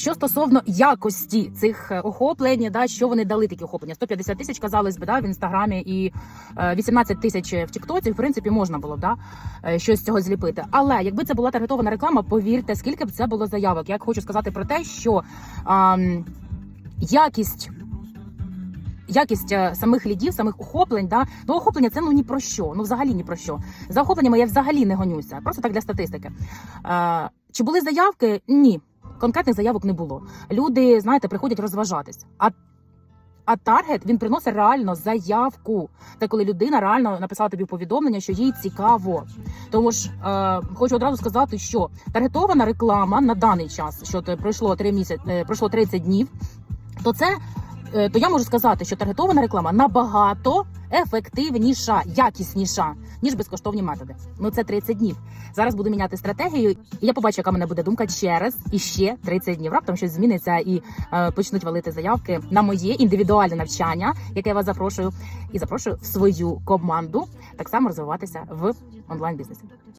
Що стосовно якості цих е, охоплень, да, що вони дали такі охоплення? 150 тисяч казалось би, да, в інстаграмі і е, 18 тисяч в Тіктоці. В принципі, можна було б да, е, щось з цього зліпити. Але якби це була таргетована реклама, повірте, скільки б це було заявок. Я хочу сказати про те, що ам, якість. Якість е, самих лідів, самих охоплень, да ну охоплення це ну ні про що, ну взагалі ні про що. За охопленнями я взагалі не гонюся, просто так для статистики. Е, чи були заявки? Ні. Конкретних заявок не було. Люди, знаєте, приходять розважатись. А, а таргет він приносить реально заявку. Це коли людина реально написала тобі повідомлення, що їй цікаво. Тому ж е, хочу одразу сказати, що таргетована реклама на даний час, що пройшло 3 місяці, е, пройшло 30 днів, то це е, то я можу сказати, що таргетована реклама набагато ефективніша, якісніша, ніж безкоштовні методи. Ну це 30 днів. Зараз буду міняти стратегію, і я побачу, яка мене буде думка через і ще 30 днів. Раптом щось зміниться і е, почнуть валити заявки на моє індивідуальне навчання, яке я вас запрошую, і запрошую в свою команду так само розвиватися в онлайн бізнесі.